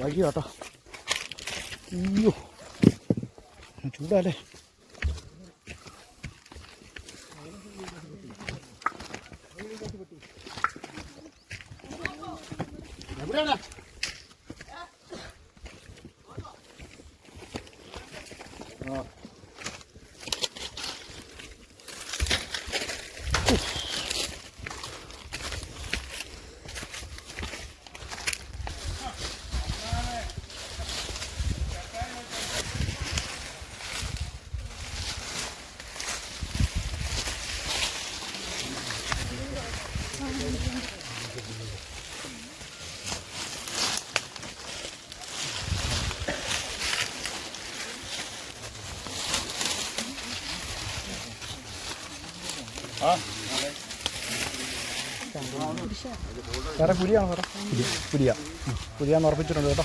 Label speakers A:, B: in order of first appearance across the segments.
A: വൈകി കേട്ടോ അയ്യോ ചൂടല്ലേ? സാറേ പുലിയാണോ സാറേ പുലിയ. പുലിയാന്ന് ഉറപ്പിച്ചിട്ടുണ്ട് കേട്ടോ.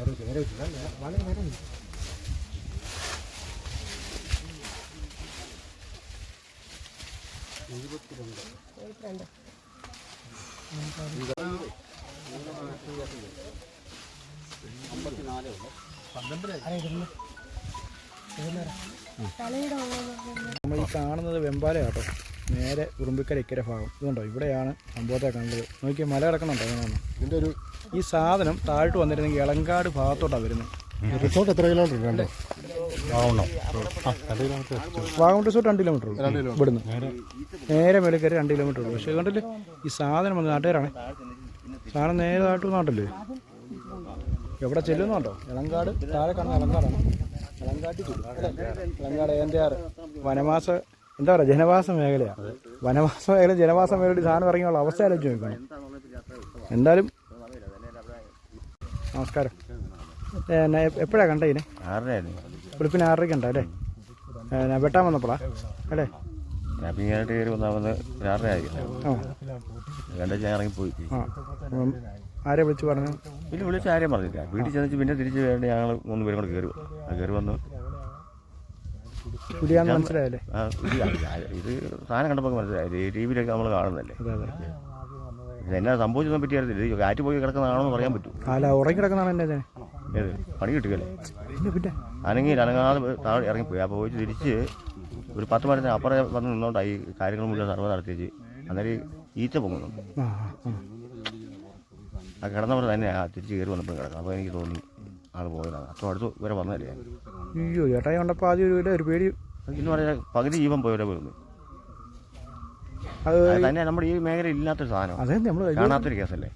A: സ്ഥലത്തിന് പുലിയുണ്ട് നമ്മൾ ഈ കാണുന്നത് വെമ്പാല കേട്ടോ നേരെ ഉറുമ്പിക്കര ഇക്കര ഭാഗം. ഇതുണ്ടോ? ഇവിടെയാണ് സംഭവത്തെ കണ്ടത്. നോക്കി മല കിടക്കണുണ്ടോ അങ്ങനെ
B: ഇതിന്റെ ഒരു
A: ഈ സാധനം താഴോട്ട് വന്നിരുന്നെങ്കിൽ ഇളങ്കാട് ഭാഗത്തോട്ടാണ് വരുന്നത്.
B: റിസോർട്ട് എത്ര കിലോമീറ്റർ ഉണ്ട്?
A: വാഗമൺ റിസോർട്ട് രണ്ട് കിലോമീറ്റർ ഉള്ളൂ. ഇവിടുന്ന്. നേരെ. മേലെ കയറി രണ്ട് കിലോമീറ്റർ ഉള്ളൂ. പക്ഷേ കണ്ടില്ലേ ഈ സാധനം വന്ന് നാട്ടുകാരാണ്. സാധനം നേരെ നാട്ടു നാട്ടല്ലേ എവിടെ ചെല്ലുന്നുണ്ടോ ഇളങ്കാട് താഴെ കാണുന്ന ഇളങ്കാടാണ്. ഇളങ്കാട് ഇളങ്കാട് എന്റെ ആറ് വനവാസ എന്താ പറയുക ജനവാസ മേഖലയാണ് വനവാസ മേഖല ജനവാസ മേഖലയിൽ സാധനം ഇറങ്ങിയുള്ള അവസ്ഥ ആലോചിച്ച് നോക്കണം എന്തായാലും നമസ്കാരം. എപ്പോഴാണ് കണ്ട ഇതിനെ? വെളുപ്പിന് ആറരയ്ക്ക് ഉണ്ടോ അല്ലേ? വെട്ടാൻ വന്നപ്പോഴാ അല്ലേ?
C: കയറി ഇറങ്ങിപ്പോയി
A: ആരെ വിളിച്ച് പറഞ്ഞു?
C: പിന്നെ വിളിച്ച ആരെയും പറഞ്ഞില്ല വീട്ടിൽ ചെന്നിട്ട് പിന്നെ തിരിച്ച് വേണ്ടി ഞങ്ങൾ മൂന്ന് പേരും കൂടെ കയറി കയറി വന്നു
A: പുലിയാന്ന് മനസ്സിലായല്ലേ?
C: ആ, ഇത് സാധനം കണ്ടപ്പോൾ മനസ്സിലായി. ടി വിയിലൊക്കെ നമ്മൾ കാണുന്നല്ലേ എന്നാ സംഭവിച്ചതിനെ പറ്റി അറിയത്തില്ല. ഇത് കാറ്റ് പോയി കിടക്കുന്നതാണെന്ന് പറയാൻ പറ്റും.
A: അല്ല ഉറങ്ങി കിടക്കുന്നതാണ് എന്റെ
C: ഏത്? പണി കിട്ടുകയല്ലേ?
A: പിന്നെ.
C: അനങ്ങി അനങ്ങാതെ താഴെ ഇറങ്ങിപ്പോയി. അപ്പോൾ പോയി തിരിച്ച് ഒരു പത്ത് മണിന് അപ്പുറം വന്ന് നിന്നോണ്ടായി കാര്യങ്ങൾ മുഴുവൻ സർവ നടത്തിച്ച് അന്നേരം ഈച്ച പൊങ്ങുന്നുണ്ട്
A: ആ
C: കിടന്നവർ തന്നെ തിരിച്ച് കയറി വന്നപ്പോൾ കിടക്കണം അപ്പോൾ എനിക്ക് തോന്നി ആൾ പോയതാണ്. അപ്പോൾ അടുത്ത് വരെ വന്നതല്ലേ.
A: അയ്യോ ചേട്ടായി കണ്ടപ്പോൾ ആദ്യം ഒരു വില ഒരു പേടി.
C: എന്ന് പറഞ്ഞാൽ പകുതി ജീവൻ പോയവരെ പോയിരുന്നു.
A: അത്
C: അത് തന്നെ നമ്മുടെ ഈ മേഖല ഇല്ലാത്തൊരു സാധനം.
A: അതെ നമ്മൾ
C: കാണാത്തൊരു കേസല്ലേ?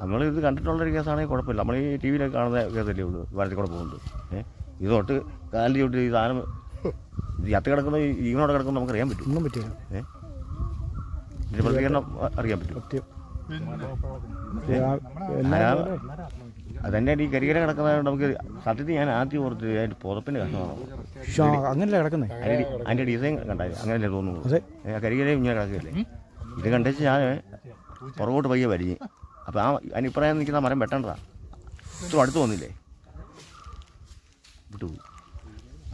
C: നമ്മൾ ഇത് കണ്ടിട്ടുള്ളൊരു കേസാണെങ്കിൽ കുഴപ്പമില്ല. നമ്മൾ ഈ ടി വിയിലൊക്കെ കാണുന്ന കേസല്ലേ ഉള്ളൂ. വരത്തിൽ കൂടെ പോകുന്നത്. ഏഹ് ഇത് തൊട്ട് കാലിൽ തൊട്ട് ഈ സാധനം ഇത് ചത്ത് കിടക്കുന്ന ഈ ജീവനോടെ കിടക്കുന്ന നമുക്ക് അറിയാൻ പറ്റും.
A: ഒന്നും പറ്റില്ല.
C: ഏഹ് ഇതിന്റെ പ്രതികരണം അറിയാൻ പറ്റും. അതന്നെ ഈ കരികര കിടക്കുന്നതുകൊണ്ട് നമുക്ക് സത്യത്തിൽ ഞാൻ ആദ്യം ഓർത്ത് അതിന്റെ കഷ്ണമാണ്.
A: അങ്ങനല്ലേ അതിന്റെ
C: അതിന്റെ അതിന്റെ ഡിസൈൻ കണ്ടായി അങ്ങനെ തോന്നുന്നു. കരികരയും ഇങ്ങനെ കിടക്കുകയല്ലേ? ഇത് കണ്ടിച്ച് ഞാൻ പുറകോട്ട് പയ്യെ വലിഞ്ഞ്. അപ്പോൾ ആ അനിപ്രായം നിൽക്കുന്ന മരം വെട്ടേണ്ടതാ. ഇത്ര അടുത്ത് വന്നില്ലേ? വിട്ടുപോയി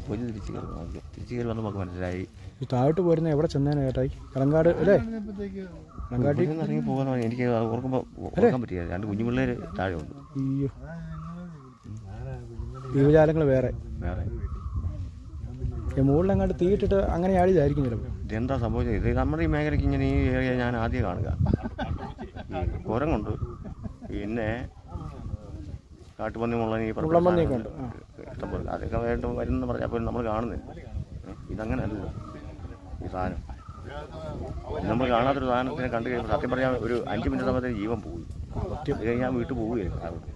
C: പോയി. തിരിച്ച് കയറി നോക്കി തിരിച്ച് കയറി വന്ന് നമുക്ക് മനസ്സിലായി.
A: താഴോട്ട് പോരുന്ന എവിടെ ചെന്നേനെ ചേട്ടായി ഇളങ്കാട് അല്ലേ?
C: ഇറങ്ങി പോകാൻ എനിക്ക് ഓർക്കുമ്പോൾ ഓർക്കാൻ പറ്റില്ല. രണ്ട് കുഞ്ഞു പിള്ളേർ താഴെ ഉണ്ട്.
A: അയ്യോ. ജീവജാലങ്ങൾ വേറെ.
C: വേറെ.
A: മുകളിൽ അങ്ങോട്ട് തീയിട്ടിട്ട് അങ്ങനെ ആടിയതായിരിക്കും ചിലപ്പോൾ
C: ഇതെന്താ സംഭവിച്ചത്? ഇത് നമ്മുടെ ഈ മേഖലയ്ക്ക് ഇങ്ങനെ ഈ ഏരിയ ഞാൻ ആദ്യം കാണുക. കുരങ്ങുണ്ട്. പിന്നെ കാട്ടുപന്നി മുള്ളൻ ഈ
A: ഉണ്ട്.
C: ഇഷ്ടംപോലെ. അതൊക്കെ വേണ്ട വരുന്ന പറഞ്ഞപ്പോൾ നമ്മൾ കാണുന്നില്ല. ഏ, ഇതങ്ങനെ അല്ല ഈ സാധനം. നമ്മൾ കാണാത്തൊരു സാധനത്തിനെ കണ്ടു കഴിയുമ്പോൾ സത്യം പറഞ്ഞാൽ ഒരു അഞ്ച് മിനിറ്റ് സമയത്തിന് ജീവൻ പോയി. അത് കഴിഞ്ഞാൽ വീട്ടിൽ പോവുകയായിരുന്നു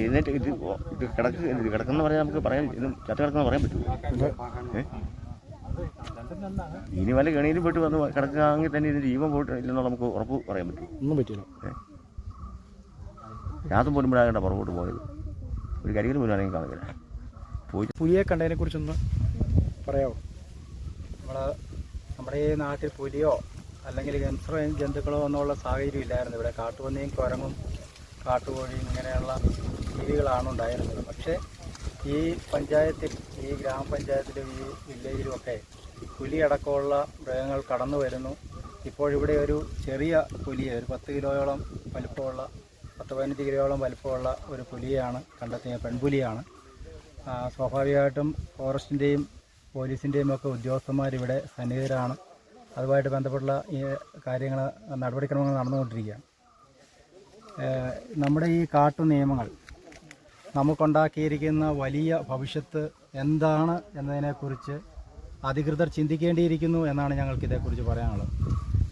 C: എഴുന്നേറ്റ് ഇത് ഇത് കിടക്ക് ഇത് കിടക്കുന്ന പറഞ്ഞാൽ നമുക്ക് പറയാൻ ഇതും ചത്ത കിടക്കുന്ന പറയാൻ പറ്റുമോ? ഇനി വല്ല കെണിയിലും പോയിട്ട് വന്ന് കിടക്കുകയാണെങ്കിൽ തന്നെ ഇതിന് ജീവൻ പോയിട്ട് ഇല്ലെന്നുള്ള നമുക്ക് ഉറപ്പ് പറയാൻ പറ്റും.
A: ഒന്നും പറ്റില്ല.
C: രാത്രി പോലും വിടാകണ്ട പുറകോട്ട് പോയത്. ഒരു കരികൾ പോലും ആണെങ്കിൽ കാണില്ല പോയി
A: പുലിയെ കണ്ടതിനെ കുറിച്ചൊന്ന് പറയാമോ
D: നമ്മൾ നമ്മുടെ ഈ നാട്ടിൽ പുലിയോ അല്ലെങ്കിൽ ഗംസറോ ജന്തുക്കളോ എന്നുള്ള സാഹചര്യം ഇല്ലായിരുന്നു. ഇവിടെ കാട്ടുപന്നിയും കുരങ്ങും കാട്ടുകോഴിയും ഇങ്ങനെയുള്ള ജീവികളാണ് ഉണ്ടായിരുന്നത്. പക്ഷേ ഈ പഞ്ചായത്തിൽ ഈ ഗ്രാമപഞ്ചായത്തിലും ഈ വില്ലേജിലും ഒക്കെ പുലി അടക്കമുള്ള മൃഗങ്ങൾ കടന്നു വരുന്നു. ഇപ്പോഴിവിടെ ഒരു ചെറിയ പുലിയെ ഒരു പത്ത് കിലോയോളം വലുപ്പമുള്ള പത്ത് പതിനഞ്ച് കിലോയോളം വലുപ്പമുള്ള ഒരു പുലിയാണ് കണ്ടെത്തിയ പെൺപുലിയാണ്. സ്വാഭാവികമായിട്ടും ഫോറസ്റ്റിന്റെയും പോലീസിന്റെയും ഒക്കെ ഉദ്യോഗസ്ഥന്മാർ ഇവിടെ സന്നിഹിതരാണ്. അതുമായിട്ട് ബന്ധപ്പെട്ടുള്ള ഈ കാര്യങ്ങൾ നടപടിക്രമങ്ങൾ നടന്നുകൊണ്ടിരിക്കുകയാണ്. നമ്മുടെ ഈ കാട്ടു നിയമങ്ങൾ നമുക്കുണ്ടാക്കിയിരിക്കുന്ന വലിയ ഭവിഷ്യത്ത് എന്താണ് എന്നതിനെക്കുറിച്ച് അധികൃതർ ചിന്തിക്കേണ്ടിയിരിക്കുന്നു എന്നാണ് ഞങ്ങൾക്ക് ഇതേക്കുറിച്ച് പറയാനുള്ളത്.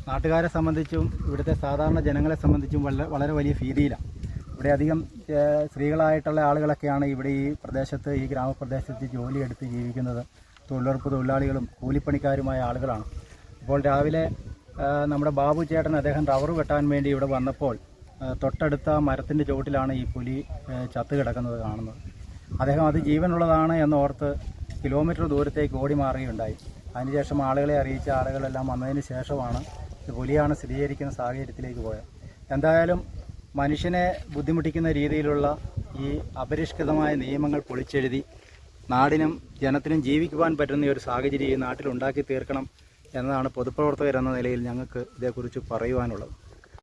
D: നാട്ടുകാരെ സംബന്ധിച്ചും ഇവിടുത്തെ സാധാരണ ജനങ്ങളെ സംബന്ധിച്ചും വളരെ വളരെ വലിയ ഭീതിയിലാണ്. ഇവിടെ അധികം സ്ത്രീകളായിട്ടുള്ള ആളുകളൊക്കെയാണ് ഇവിടെ ഈ പ്രദേശത്ത് ഈ ഗ്രാമപ്രദേശത്ത് ജോലിയെടുത്ത് ജീവിക്കുന്നത്. തൊഴിലുറപ്പ് തൊഴിലാളികളും കൂലിപ്പണിക്കാരുമായ ആളുകളാണ്. അപ്പോൾ രാവിലെ നമ്മുടെ ബാബു ചേട്ടൻ അദ്ദേഹം റബ്ബർ വെട്ടാൻ വേണ്ടി ഇവിടെ വന്നപ്പോൾ തൊട്ടടുത്ത മരത്തിന്റെ ചുവട്ടിലാണ് ഈ പുലി ചത്തു കിടക്കുന്നത് കാണുന്നത്. അദ്ദേഹം അത് ജീവനുള്ളതാണ് എന്നോർത്ത് കിലോമീറ്റർ ദൂരത്തേക്ക് ഓടി മാറുകയുണ്ടായി. അതിനുശേഷം ആളുകളെ അറിയിച്ച ആളുകളെല്ലാം വന്നതിന് ശേഷമാണ് പുലിയാണ് സ്ഥിരീകരിക്കുന്ന സാഹചര്യത്തിലേക്ക് പോയത്. എന്തായാലും മനുഷ്യനെ ബുദ്ധിമുട്ടിക്കുന്ന രീതിയിലുള്ള ഈ അപരിഷ്കൃതമായ നിയമങ്ങൾ പൊളിച്ചെഴുതി നാടിനും ജനത്തിനും ജീവിക്കുവാൻ പറ്റുന്ന ഒരു സാഹചര്യം ഈ നാട്ടിൽ ഉണ്ടാക്കി തീർക്കണം എന്നതാണ് പൊതുപ്രവർത്തകർ എന്ന നിലയിൽ ഞങ്ങൾക്ക് ഇതേക്കുറിച്ച് പറയുവാനുള്ളത്.